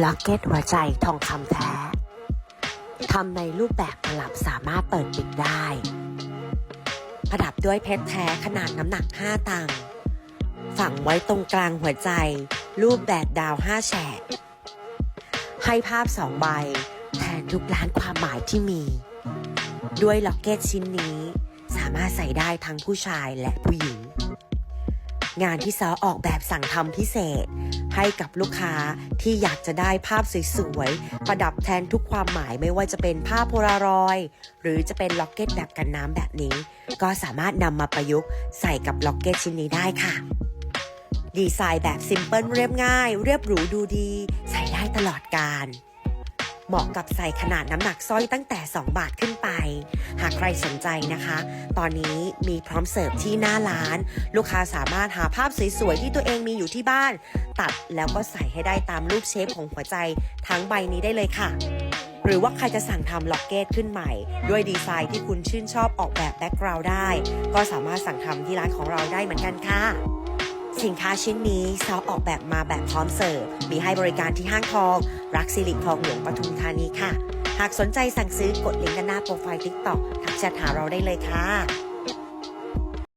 ล็อกเก็ตหัวใจทองคำแท้ ทำในรูปแบบตลับสามารถเปิดปิดได้ ประดับด้วยเพชรแท้ขนาดน้ำหนัก 5 ตังค์ฝังไว้ตรงกลางหัวใจ รูปแบบดาว 5 แฉก ให้ภาพสองใบ แทนทุกล้านความหมายที่มี ด้วยล็อกเก็ตชิ้นนี้ สามารถใส่ได้ทั้งผู้ชายและผู้หญิง งานที่ซอออกแบบสั่งทำพิเศษ ให้กับลูกค้าที่อยากจะได้ภาพสวยๆ ประดับแทนทุกความหมายไม่ว่าจะเป็นภาพโพลารอยด์หรือจะเป็นล็อกเก็ตแบบกันน้ำแบบนี้ ก็สามารถนำมาประยุกต์ใส่กับล็อกเก็ตชิ้นนี้ได้ค่ะ ดีไซน์แบบซิมเพิลเรียบง่าย เรียบหรูดูดี ใส่ได้ตลอดการ เหมาะกับใส่ขนาดน้ำหนักสร้อยตั้งแต่ 2 บาทขึ้นไป หากใครสนใจนะคะ ตอนนี้มีพร้อมเสิร์ฟที่หน้าร้าน ลูกค้าสามารถหาภาพสวยๆที่ตัวเองมีอยู่ที่บ้าน ตัดแล้วก็ใส่ให้ได้ตามรูปเชฟของหัวใจทั้งใบนี้ได้เลยค่ะหรือว่าใครจะสั่งทำล็อกเก็ตขึ้นใหม่ ด้วยดีไซน์ที่คุณชื่นชอบออกแบบแบ็กกราวด์ได้ ก็สามารถสั่งทำที่ร้านของเราได้เหมือนกันค่ะ สินค้าชิ้นนี้ซอออกแบบมาแบบพร้อมเสิร์ฟ มีให้บริการที่ห้างทอง รักสิริทองหลวงปทุมธานีค่ะ หากสนใจสั่งซื้อกดลิงก์ด้านหน้าโปรไฟล์ทิกตอกทักแชทหาเราได้เลยค่ะ